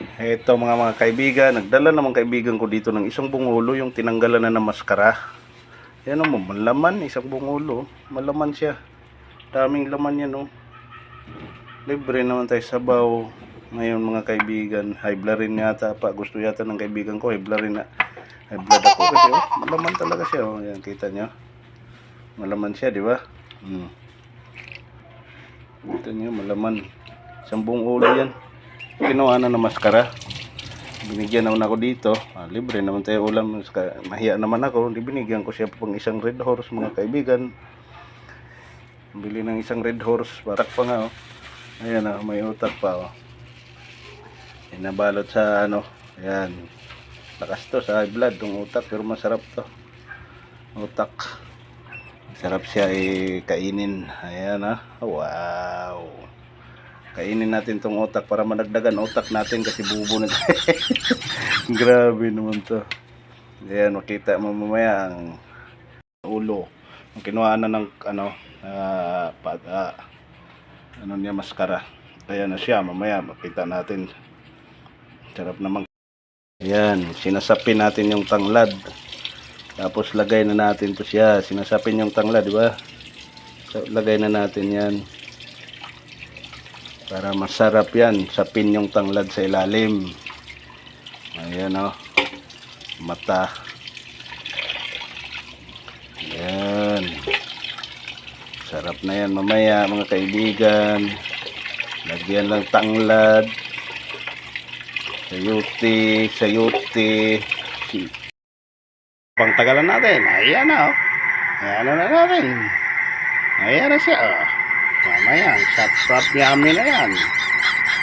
Ito mga mga kaibigan, nagdala naman kaibigan ko dito ng isang bungulo, yung tinanggalan na ng maskara. Yan o, malaman, isang bungulo. Malaman siya. Daming laman yan o. Libre naman tayo sabaw. Ngayon mga kaibigan, high blood rin yata pa. Gusto yata ng kaibigan ko, high blood rin na. High blood ako kasi oh, malaman talaga siya. Oh. Yan, kita nyo. Malaman siya, di ba? Hmm. Kita nyo, malaman. Isang buong ulo yan. Kinuha na ng maskara. Binigyan naman ako dito. Ah, libre naman tayo ulam. Mahiya naman ako. Di binigyan ko siya pang isang red horse mga kaibigan. Bili ng isang red horse. Barak pa nga oh. Ayan oh, may utak pa oh. Inabalot sa ano. Ayan. Lakas to sa high blood. Itong utak. Pero masarap to. Utak. Sarap siya eh, kainin. Ayan ah. Wow. Kainin natin tong utak para managdagan utak natin kasi bubo na. Grabe naman to. Ayan, makita mo mamaya ang ulo. Ang kinuha na ng ano, ah, pa, ah, ano niya, maskara. Ayan na siya, mamaya makita natin. Sarap naman. Ayan, sinasapin natin yung tanglad. Tapos lagay na natin to siya. Sinasapin yung tanglad, di ba? So, lagay na natin yan. Para masarap yan. Sapin yung tanglad sa ilalim. Ayan o. Mata. Ayan. Sarap na yan mamaya mga kaibigan. Lagyan lang tanglad. Sayuti, sayuti. Pangtagalan natin. Ayan na o. Ayan na natin. Ayan na siya o. Mamaya, ang sarap-sarap yummy na yan.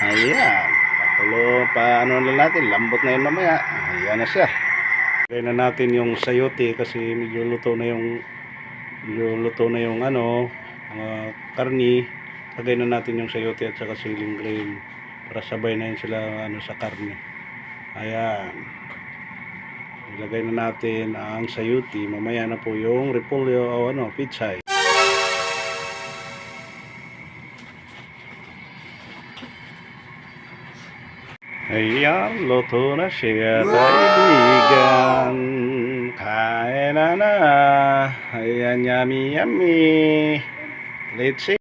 Ayan. Pakulo pa ano na natin. Lambot na yun mamaya. Ayan na siya. Lagay na natin yung sayote kasi medyo luto na yung medyo luto na yung ano mga karni. Lagay na natin yung sayote at saka siling green para sabay na yun sila ano sa karni. Ayan. Ilagay na natin ang sayuti. Mamaya na po yung repolyo o ano, pichay. Ayan, luto na siya, kaibigan. Kain na na. Ayan, yummy, yummy. Let's see.